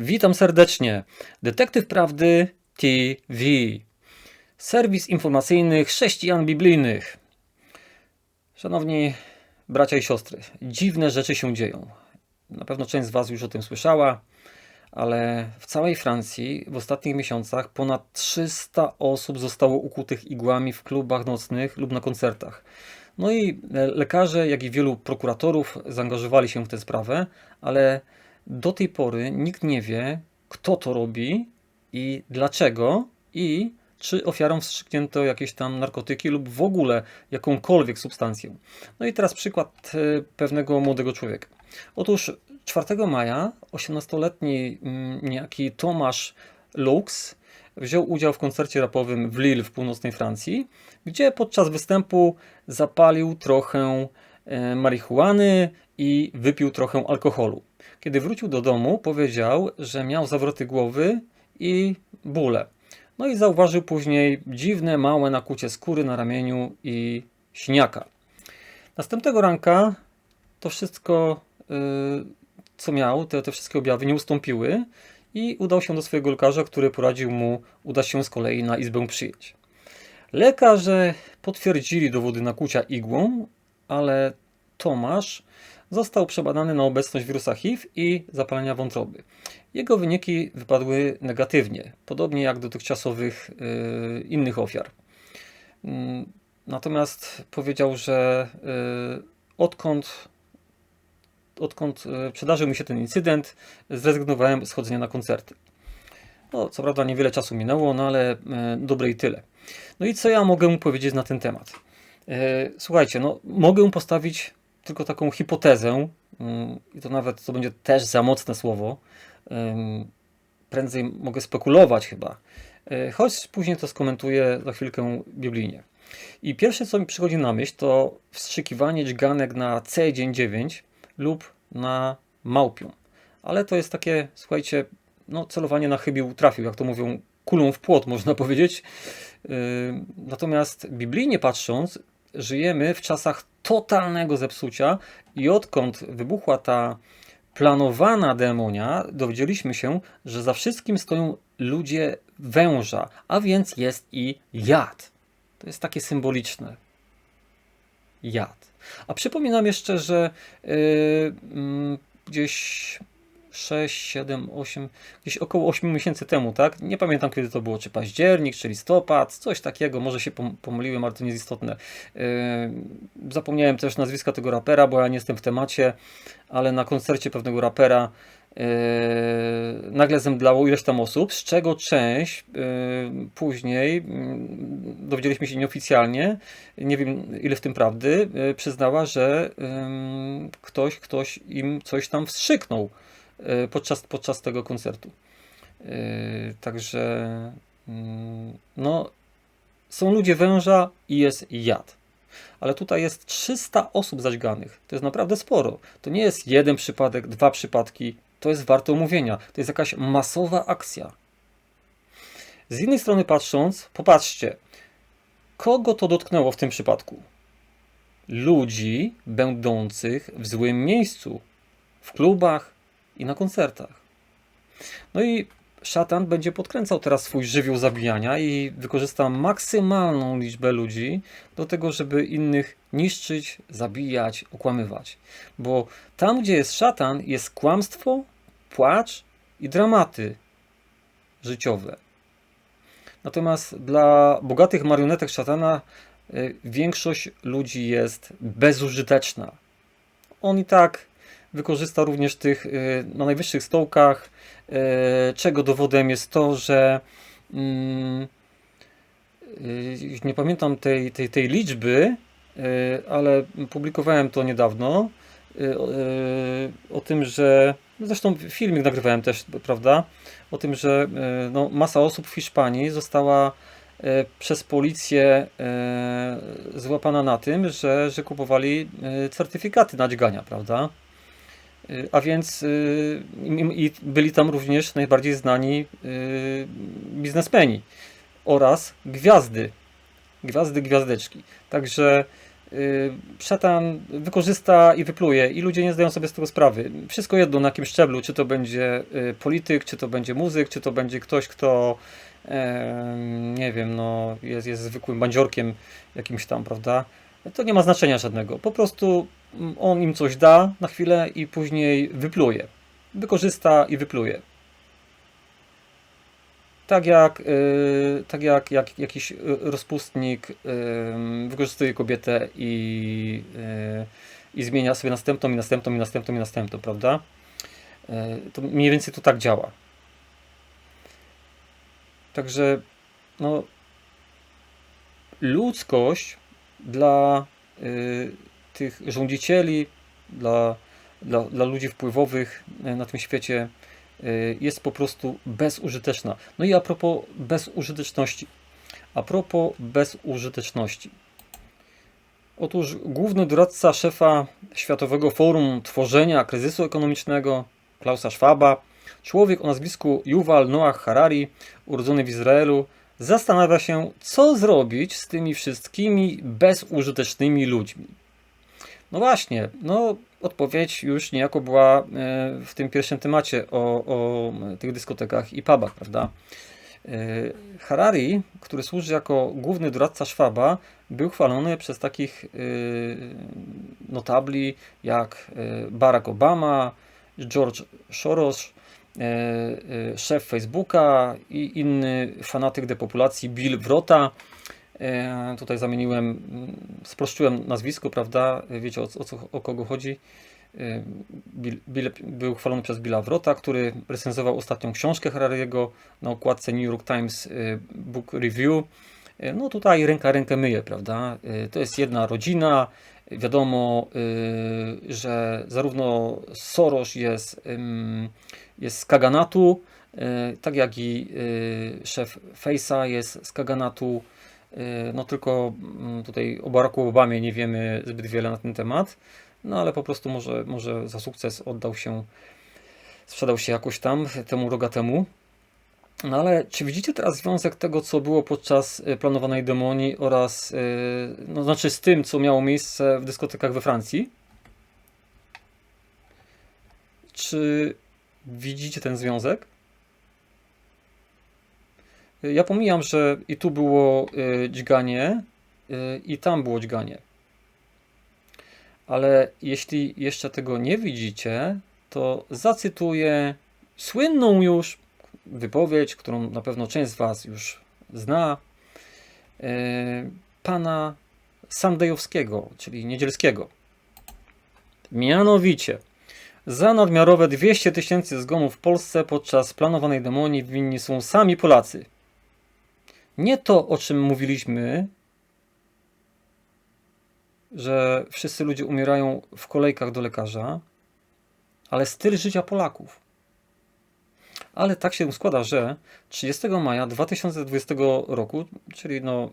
Witam serdecznie. Detektyw Prawdy TV. Serwis informacyjny chrześcijan biblijnych. Szanowni bracia i siostry, dziwne rzeczy się dzieją. Na pewno część z Was już o tym słyszała, ale w całej Francji w ostatnich miesiącach ponad 300 osób zostało ukutych igłami w klubach nocnych lub na koncertach. No i lekarze, jak i wielu prokuratorów zaangażowali się w tę sprawę, ale do tej pory nikt nie wie, kto to robi i dlaczego i czy ofiarom wstrzyknięto jakieś tam narkotyki lub w ogóle jakąkolwiek substancję. No i teraz przykład e, pewnego młodego człowieka. Otóż 4 maja 18-letni mm, niejaki Tomasz Lux wziął udział w koncercie rapowym w Lille w północnej Francji, gdzie podczas występu zapalił trochę e, marihuany i wypił trochę alkoholu. Kiedy wrócił do domu, powiedział, że miał zawroty głowy i bóle. No i zauważył później dziwne, małe nakucie skóry na ramieniu i siniaka. Następnego ranka to wszystko, yy, co miał, te, te wszystkie objawy nie ustąpiły i udał się do swojego lekarza, który poradził mu udać się z kolei na izbę przyjęć. Lekarze potwierdzili dowody nakucia igłą, ale Tomasz został przebadany na obecność wirusa HIV i zapalenia wątroby. Jego wyniki wypadły negatywnie, podobnie jak dotychczasowych yy, innych ofiar. Yy, natomiast powiedział, że yy, odkąd, odkąd yy, przydarzył mi się ten incydent, zrezygnowałem z chodzenia na koncerty. No, co prawda niewiele czasu minęło, no ale yy, dobre i tyle. No i co ja mogę powiedzieć na ten temat? Yy, słuchajcie, no, mogę postawić tylko taką hipotezę, mm, i to nawet to będzie też za mocne słowo, prędzej mogę spekulować chyba, e, choć później to skomentuję za chwilkę biblijnie. I pierwsze, co mi przychodzi na myśl, to wstrzykiwanie dźganek na C dzień 9 lub na małpią. Ale to jest takie, słuchajcie, no, celowanie na chybił trafił, jak to mówią, kulą w płot, można powiedzieć. Natomiast biblijnie patrząc, żyjemy w czasach totalnego zepsucia i odkąd wybuchła ta planowana demonia, dowiedzieliśmy się, że za wszystkim stoją ludzie węża, a więc jest i jad. To jest takie symboliczne. Jad. A przypominam jeszcze, że yy, gdzieś 6, 7, 8, gdzieś około 8 miesięcy temu, tak? Nie pamiętam kiedy to było, czy październik, czy listopad, coś takiego, może się pomyliłem, ale to nie jest istotne. Yy, zapomniałem też nazwiska tego rapera, bo ja nie jestem w temacie, ale na koncercie pewnego rapera Yy, nagle zemdlało ileś tam osób, z czego część yy, później yy, dowiedzieliśmy się nieoficjalnie, nie wiem ile w tym prawdy, przyznała, że ktoś, ktoś im coś tam wstrzyknął. E, podczas, podczas tego koncertu. E, także mm, no, są ludzie węża i jest jad. Ale tutaj jest 300 osób zaćganych. To jest naprawdę sporo. To nie jest jeden przypadek, dwa przypadki. To jest warte omówienia. To jest jakaś masowa akcja. Z innej strony patrząc, popatrzcie, kogo to dotknęło w tym przypadku? Ludzi będących w złym miejscu, w klubach, i na koncertach. No i szatan będzie podkręcał teraz swój żywioł zabijania i wykorzysta maksymalną liczbę ludzi do tego, żeby innych niszczyć, zabijać, okłamywać. Bo tam, gdzie jest szatan, jest kłamstwo, płacz i dramaty życiowe. Natomiast dla bogatych marionetek szatana y, większość ludzi jest bezużyteczna. On i tak wykorzysta również tych y, na najwyższych stołkach, y, czego dowodem jest to, że mm, y, nie pamiętam tej, tej, tej liczby, ale publikowałem to niedawno, o tym, że zresztą filmik nagrywałem też, prawda, o tym, że no, masa osób w Hiszpanii została przez policję złapana na tym, że, że kupowali certyfikaty na dźgania, prawda? Y, a więc y, i byli tam również najbardziej znani y, biznesmeni oraz gwiazdy, gwiazdy, gwiazdeczki. Także szatan wykorzysta i wypluje i ludzie nie zdają sobie z tego sprawy. Wszystko jedno na jakim szczeblu, czy to będzie polityk, czy to będzie muzyk, czy to będzie ktoś, kto nie wiem, no jest, jest zwykłym bandziorkiem jakimś tam, prawda? To nie ma znaczenia żadnego. Po prostu on im coś da na chwilę i później wypluje. Wykorzysta i wypluje. Tak jak, y, tak jak, jak jakiś rozpustnik y, wykorzystuje kobietę i, y, i zmienia sobie następną, i następną, i następną, i następną, prawda? Y, to mniej więcej to tak działa. Także no, ludzkość dla y, tych rządzicieli, dla, dla, dla ludzi wpływowych y, na tym świecie y, jest po prostu bezużyteczna. No i a propos bezużyteczności. A propos bezużyteczności. Otóż główny doradca szefa Światowego Forum Tworzenia Kryzysu Ekonomicznego, Klausa Schwaba, człowiek o nazwisku Yuval Noah Harari, urodzony w Izraelu, zastanawia się, co zrobić z tymi wszystkimi bezużytecznymi ludźmi. No właśnie, no odpowiedź już niejako była e, w tym pierwszym temacie o, o tych dyskotekach i pubach, prawda? E, Harari, który służy jako główny doradca Schwaba, był chwalony przez takich e, notabli jak Barack Obama, George Soros, szef Facebooka i inny fanatyk depopulacji Bill Wrota. Tutaj zamieniłem, sprościłem nazwisko, prawda? Wiecie o, o, co, o kogo chodzi. Bill, Bill był chwalony przez Billa Wrota, który recenzował ostatnią książkę Harariego na okładce New York Times Book Review. No tutaj ręka rękę myje, prawda? To jest jedna rodzina. Wiadomo, że zarówno Soros jest, jest z Kaganatu, tak jak i szef Face'a jest z Kaganatu. No tylko tutaj o Baracku Obamie nie wiemy zbyt wiele na ten temat. No ale po prostu może, może za sukces oddał się, sprzedał się jakoś tam temu rogatemu. No ale czy widzicie teraz związek tego, co było podczas planowanej demonii oraz, no znaczy z tym, co miało miejsce w dyskotekach we Francji? Czy widzicie ten związek? Ja pomijam, że i tu było dźganie, i tam było dźganie. Ale jeśli jeszcze tego nie widzicie, to zacytuję słynną już wypowiedź, którą na pewno część z Was już zna, pana Sandejowskiego, czyli Niedzielskiego. Mianowicie, za nadmiarowe 200 tysięcy zgonów w Polsce podczas planowanej demonii winni są sami Polacy. Nie to, o czym mówiliśmy, że wszyscy ludzie umierają w kolejkach do lekarza, ale styl życia Polaków. Ale tak się składa, że 30 maja 2020 roku, czyli no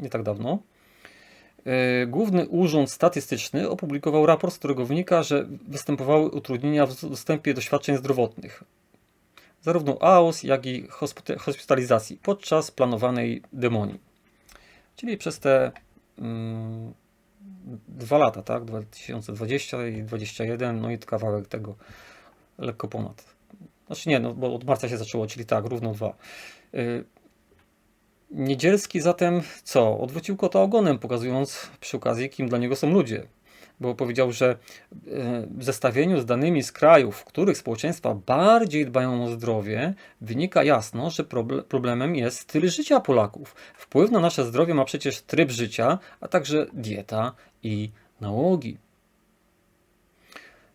nie tak dawno, yy, Główny Urząd Statystyczny opublikował raport, z którego wynika, że występowały utrudnienia w dostępie do świadczeń zdrowotnych, zarówno AOS, jak i hospitalizacji podczas planowanej demonii. Czyli przez te mm, dwa lata, tak? 2020 i 2021, no i kawałek tego lekko ponad. Znaczy nie, no bo od marca się zaczęło, czyli tak, równo dwa. Yy, Niedzielski zatem co? Odwrócił kota ogonem, pokazując przy okazji, kim dla niego są ludzie. Bo powiedział, że w zestawieniu z danymi z krajów, w których społeczeństwa bardziej dbają o zdrowie, wynika jasno, że problemem jest styl życia Polaków. Wpływ na nasze zdrowie ma przecież tryb życia, a także dieta i nałogi.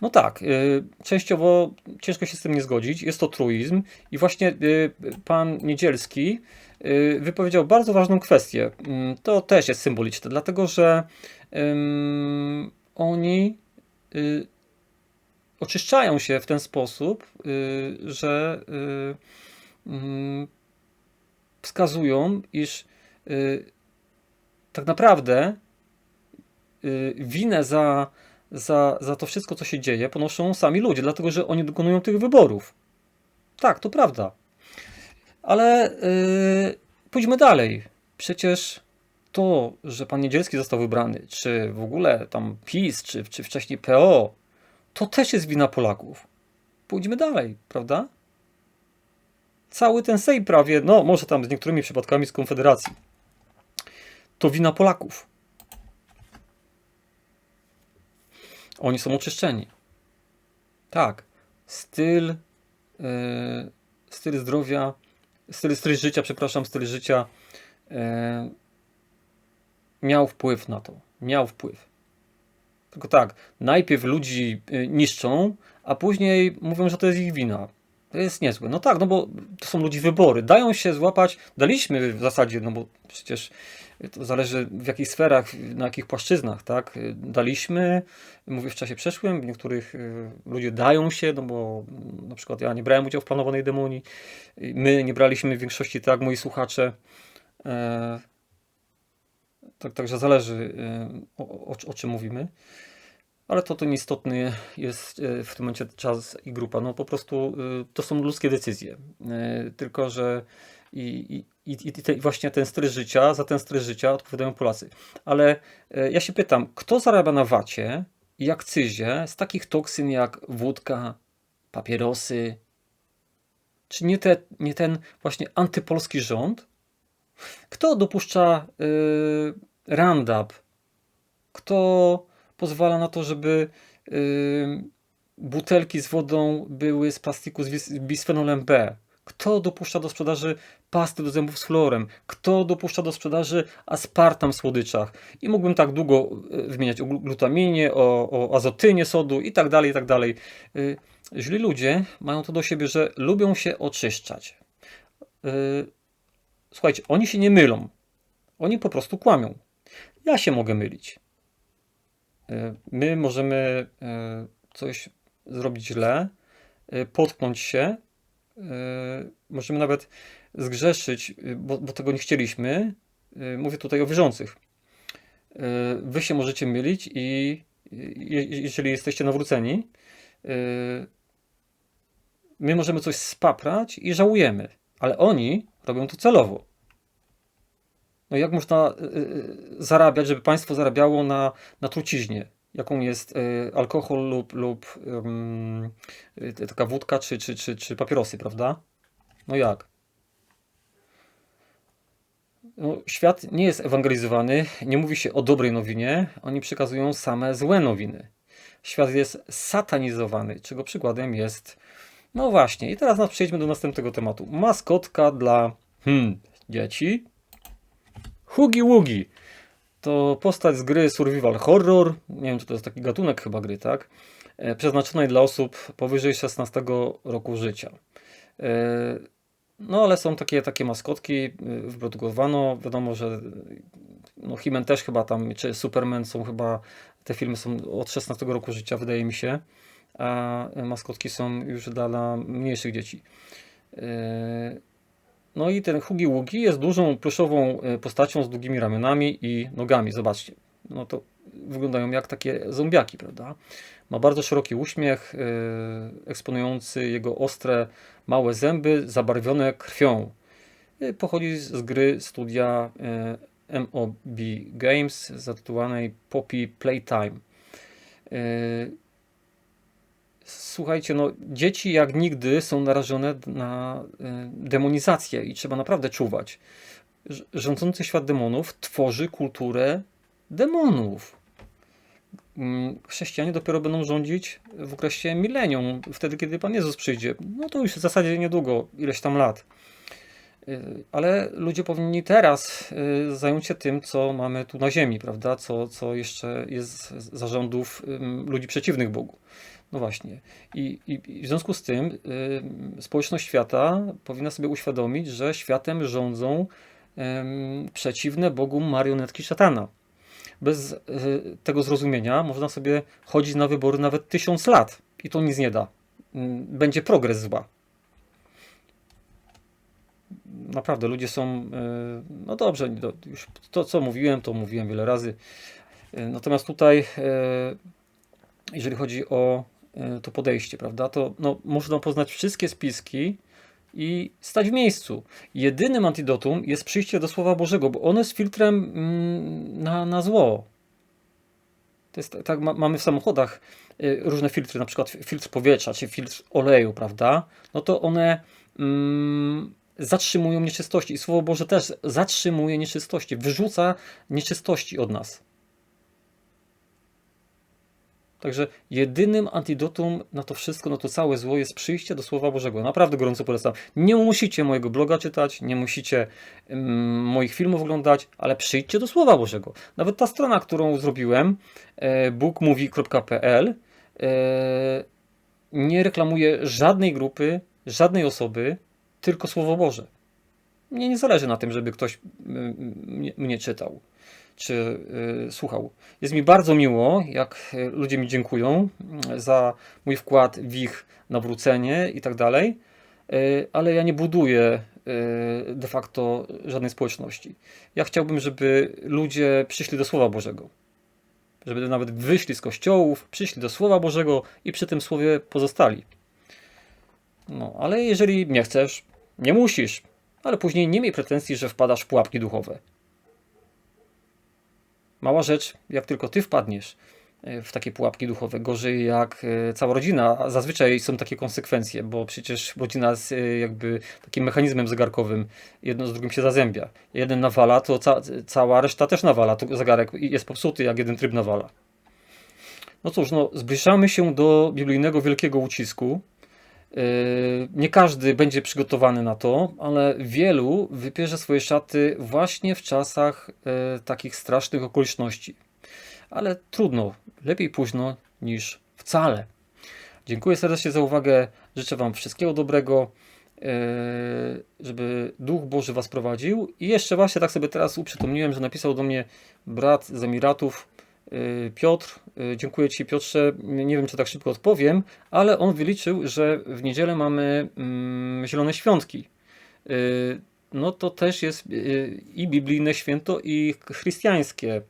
No tak, y, częściowo ciężko się z tym nie zgodzić. Jest to truizm i właśnie y, pan Niedzielski wypowiedział bardzo ważną kwestię. Mm, to też jest symboliczne, dlatego że oni y, oczyszczają się w ten sposób, y, że y, wskazują, iż tak naprawdę winę za, za, za to wszystko, co się dzieje, ponoszą sami ludzie, dlatego że oni dokonują tych wyborów. Tak, to prawda. Ale yy, pójdźmy dalej. Przecież to, że pan Niedzielski został wybrany, czy w ogóle tam PiS, czy, czy wcześniej PO, to też jest wina Polaków. Pójdźmy dalej, prawda? Cały ten Sejm prawie, no może tam z niektórymi przypadkami z Konfederacji, to wina Polaków. Oni są oczyszczeni. Tak. Styl, yy, styl zdrowia, styl, styl życia, przepraszam, styl życia yy, miał wpływ na to. Miał wpływ. Tylko tak, najpierw ludzi yy, niszczą, a później mówią, że to jest ich wina. To jest niezłe. No tak, no bo to są ludzi wybory. Dają się złapać, daliśmy w zasadzie, no bo przecież to zależy w jakich sferach, na jakich płaszczyznach, tak? Daliśmy, mówię w czasie przeszłym, w niektórych y, ludzie dają się, no bo na przykład ja nie brałem udziału w planowanej demonii, my nie braliśmy w większości, tak, moi słuchacze. Tak, także zależy y, o, o, o czym mówimy. Ale to, to nieistotny jest y, w tym momencie czas i grupa. No po prostu to są ludzkie decyzje. Tylko, że i, i, i, te, właśnie ten styl życia, za ten styl życia odpowiadają Polacy. Ale ja się pytam, kto zarabia na wacie i akcyzie z takich toksyn jak wódka, papierosy? Czy nie, te, nie ten właśnie antypolski rząd? Kto dopuszcza y, Roundup? Kto pozwala na to, żeby y, butelki z wodą były z plastiku z bisfenolem B? Kto dopuszcza do sprzedaży pasty do zębów z florem? Kto dopuszcza do sprzedaży aspartam w słodyczach? I mógłbym tak długo e, wymieniać o glutaminie, o, o azotynie sodu i tak dalej, i tak dalej. E, źli ludzie mają to do siebie, że lubią się oczyszczać. E, słuchajcie, oni się nie mylą. Oni po prostu kłamią. Ja się mogę mylić. My możemy coś zrobić źle, potknąć się, E, możemy nawet zgrzeszyć, e, bo, bo tego nie chcieliśmy. E, mówię tutaj o wierzących. Wy się możecie mylić i jeżeli jesteście nawróceni, my możemy coś spaprać i żałujemy, ale oni robią to celowo. No jak można zarabiać, żeby państwo zarabiało na, na truciźnie? jaką jest y, alkohol lub, lub y, taka wódka czy, czy, czy, czy papierosy, prawda? No jak? No, świat nie jest ewangelizowany, nie mówi się o dobrej nowinie, oni przekazują same złe nowiny. Świat jest satanizowany, czego przykładem jest. No właśnie, i teraz przejdźmy do następnego tematu. Maskotka dla hmm, dzieci. Hugi Wugi to postać z gry Survival Horror, nie wiem czy to jest taki gatunek chyba gry, tak? E, przeznaczonej dla osób powyżej 16 roku życia. E, no ale są takie, takie maskotki, e, wyprodukowano, wiadomo, że no He-Man też chyba tam, czy Superman są chyba, te filmy są od 16 roku życia, wydaje mi się, a maskotki są już dla mniejszych dzieci. No i ten Hugi Ługi jest dużą pluszową e, postacią z długimi ramionami i nogami. Zobaczcie. No to wyglądają jak takie zombiaki, prawda? Ma bardzo szeroki uśmiech, yy, eksponujący jego ostre, małe zęby, zabarwione krwią. Pochodzi z gry studia MOB Games zatytułowanej Poppy Playtime. Słuchajcie, no dzieci jak nigdy są narażone na e, demonizację i trzeba naprawdę czuwać. Rządzący świat demonów tworzy kulturę demonów. Mm, chrześcijanie dopiero będą rządzić w okresie milenium, wtedy kiedy Pan Jezus przyjdzie. No to już w zasadzie niedługo, ileś tam lat. E, ale ludzie powinni teraz e, zająć się tym, co mamy tu na ziemi, prawda? Co, co jeszcze jest zarządów ludzi przeciwnych Bogu. No właśnie. I, i, w związku z tym y, społeczność świata powinna sobie uświadomić, że światem rządzą y, przeciwne Bogu marionetki szatana. Bez y, tego zrozumienia można sobie chodzić na wybory nawet tysiąc lat i to nic nie da. Będzie progres zła. Naprawdę, ludzie są. No dobrze, już to co mówiłem, to mówiłem wiele razy. Natomiast tutaj, jeżeli chodzi o to podejście, prawda? To no, można poznać wszystkie spiski i stać w miejscu. Jedynym antidotum jest przyjście do Słowa Bożego, bo ono jest filtrem mm, na, na zło. To jest, tak ma, mamy w samochodach y, różne filtry, na przykład filtr powietrza czy filtr oleju, prawda? No to one mm, zatrzymują nieczystości i Słowo Boże też zatrzymuje nieczystości, wyrzuca nieczystości od nas. Także jedynym antidotum na to wszystko, na to całe zło jest przyjście do Słowa Bożego. Naprawdę gorąco polecam. Nie musicie mojego bloga czytać, nie musicie mm, moich filmów oglądać, ale przyjdźcie do Słowa Bożego. Nawet ta strona, którą zrobiłem, e, e, nie reklamuje żadnej grupy, żadnej osoby, tylko Słowo Boże. Mnie nie zależy na tym, żeby ktoś mm, mnie czytał czy y, słuchał. Jest mi bardzo miło, jak y, ludzie mi dziękują y, za mój wkład w ich nawrócenie i tak dalej, y, ale ja nie buduję de facto żadnej społeczności. Ja chciałbym, żeby ludzie przyszli do Słowa Bożego. Żeby nawet wyszli z kościołów, przyszli do Słowa Bożego i przy tym słowie pozostali. No, ale jeżeli nie chcesz, nie musisz, ale później nie miej pretensji, że wpadasz w pułapki duchowe. Mała rzecz, jak tylko ty wpadniesz e, w takie pułapki duchowe, gorzej jak e, cała rodzina. A Zazwyczaj są takie konsekwencje, bo przecież rodzina jest jakby takim mechanizmem zegarkowym, jedno z drugim się zazębia. Jeden nawala, to ca cała reszta też nawala, to zegarek jest popsuty, jak jeden tryb nawala. No cóż, no, zbliżamy się do biblijnego wielkiego ucisku. Yy, Nie każdy będzie przygotowany na to, ale wielu wypierze swoje szaty właśnie w czasach e, takich strasznych okoliczności. Ale trudno, lepiej późno niż wcale. Dziękuję serdecznie za uwagę. Życzę Wam wszystkiego dobrego, e, żeby Duch Boży Was prowadził. I jeszcze właśnie tak sobie teraz uprzytomniłem, że napisał do mnie brat z Emiratów, Piotr. Y, Dziękuję Ci, Piotrze. Nie wiem, czy tak szybko odpowiem, ale on wyliczył, że w niedzielę mamy mm, Zielone Świątki. Y, No to też jest y, i biblijne święto, i chrześcijańskie.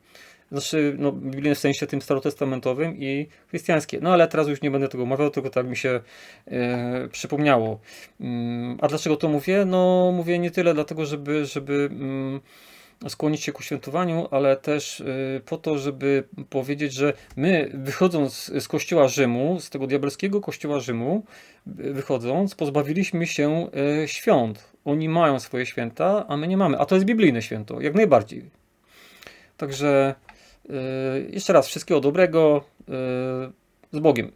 Znaczy, no, biblijne w sensie tym starotestamentowym i chrześcijańskie. No ale teraz już nie będę tego omawiał, tylko tak mi się przypomniało. Mm, a dlaczego to mówię? No, mówię nie tyle dlatego, żeby, żeby mm, skłonić się ku świętowaniu, ale też y, po to, żeby powiedzieć, że my wychodząc z kościoła Rzymu, z tego diabelskiego kościoła Rzymu, y, wychodząc, pozbawiliśmy się y, świąt. Oni mają swoje święta, a my nie mamy. A to jest biblijne święto, jak najbardziej. Także jeszcze raz wszystkiego dobrego. Z Bogiem.